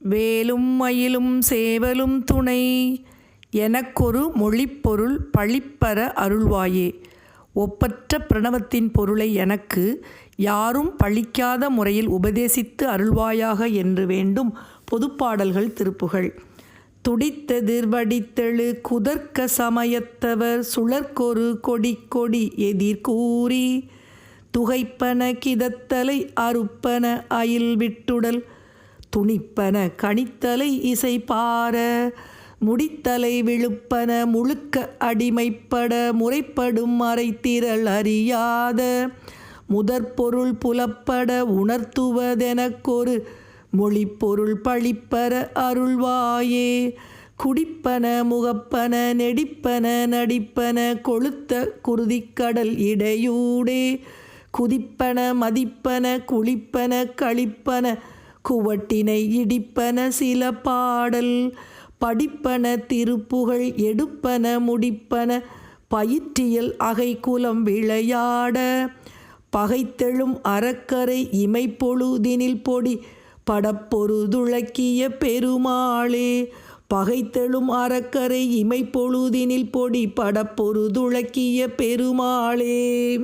வேலும் மயிலும் சேவலும் துணை. எனக்கொரு மொழிப்பொருள் பழிப்பற அருள்வாயே. ஒப்பற்ற பிரணவத்தின் பொருளை எனக்கு யாரும் பழிக்காத முறையில் உபதேசித்து அருள்வாயாக என்று வேண்டும் பொதுப்பாடல்கள் திருப்புகள். துடித்தெதிர் வடித்தெழு குதர்க்க சமயத்தவர் சுழற்கொரு கொடி கொடி எதிர் கூறி. துகைப்பன கிதத்தலை அறுப்பன அயில் விட்டுடல் துணிப்பன கணித்தலை இசைப்பார முடித்தலை விழுப்பன முழுக்க அடிமைப்பட முறைப்படும் மறைத்திரள் அறியாத முதற்பொருள் புலப்பட உணர்த்துவதெனக்கொரு மொழிப்பொருள் பழிப்பர அருள்வாயே குடிப்பன முகப்பன நெடிப்பன நடிப்பன கொளுத்த குருதிக்கடல் இடையூடே குதிப்பன மதிப்பன குளிப்பன களிப்பன குவட்டினை இடிப்பன சில பாடல் படிப்பன திருப்புகழ் எடுப்பன முடிப்பன பயிற்றியல் அகைக்குலம் விளையாட. பகைத்தெழும் அறக்கரை இமைப்பொழுதினில் பொடி படப்பொருதுழக்கிய பெருமாளே. பகைத்தெழும் அறக்கரை இமைப்பொழுதினில் பொடி படப்பொருதுழக்கிய பெருமாளே.